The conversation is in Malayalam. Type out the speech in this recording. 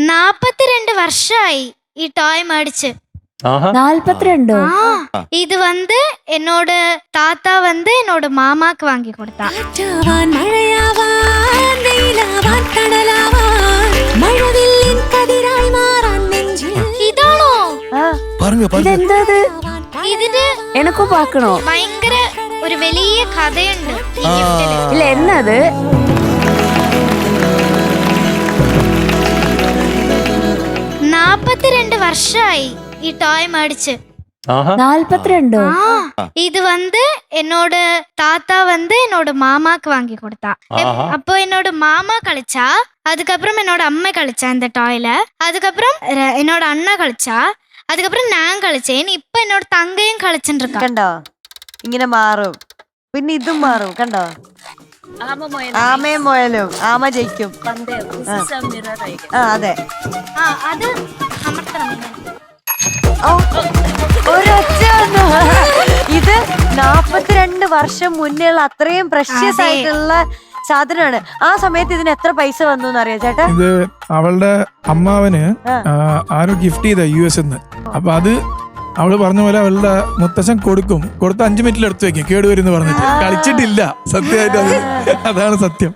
നാപ്പത്തിരണ്ട് വർഷമായി ഈ ടോയ് മേടിച്ച് ആഹാ നാല്പത്തിരണ്ടോ ആ ഇത് வந்து என்னோட தாத்தா வந்து என்னோட மாமாக்கு வாங்கி கொடுத்தா കാറ്റാവാൻ മഴയാവാൻ വെയിലാവാൻ കടലാവാൻ മഴവില്ലിൻ കതിരായി മാറാൻ നെഞ്ചിൽ ഇതാണോ ആ, பாருங்க பாருங்க ഇതെന്തത് ഇതിന് എനക്കും പാക്കണോ ഭയങ്കര ഒരു വലിയ കഥയുണ്ട് ഈ ആ, ഗിഫ്റ്റില് ഇല്ല എന്നത് വർഷമായി ഈ ടോയ് മേടിച്ച് ആഹാ നാല്പത്തിരണ്ടോ ആ இது வந்து என்னோட தாத்தா வந்து என்னோட மாமாக்கு வாங்கி கொடுத்தா எப்- ஆஹா. அப்போ என்னோட மாமா கழிச்சா அதுக்கப்புறம் என்னோட அம்மா கழிச்சா இந்த டாய்ல அதுக்கப்புறம் ர- என்னோட அண்ணா கழிச்சா அதுக்கப்புறம் நான் கழிச்சேன் இப்ப என்னோட தங்கையும் கழிச்சுட்டு இருக்கா കണ്ടോ ഇങ്ങനെ മാറും പിന്നെ ഇതും മാറും കണ്ടോ ആമയും മുയലും. ആമ ജയിക്കും. ആ. അതെ. ആ അത് അമർത്തണം ഓ, ഒരൊറ്റ ഒന്ന്. ഇത് നാപ്പത്തിരണ്ട് വർഷം മുന്നേയുള്ള അത്രയും പ്രഷ്യസ് ആയിട്ടുള്ള സാധനമാണ്. ആ സമയത്ത് ഇതിന് എത്ര പൈസ വന്നു അറിയാം ചേട്ടാ? ഇത് അവളുടെ അമ്മാവന് ആരോ ഗിഫ്റ്റ് ചെയ്ത യു എസ് എന്ന് അപ്പൊ അത് അവൾ പറഞ്ഞ പോലെ അവളുടെ മുത്തശ്ശൻ കൊടുക്കും. കൊടുത്ത അഞ്ചു മിനിറ്റിൽ എടുത്തു വെക്കും. കേടുവരും എന്ന് പറഞ്ഞിട്ട്. കളിച്ചിട്ടില്ല. സത്യമായിട്ട് അതാണ് സത്യം.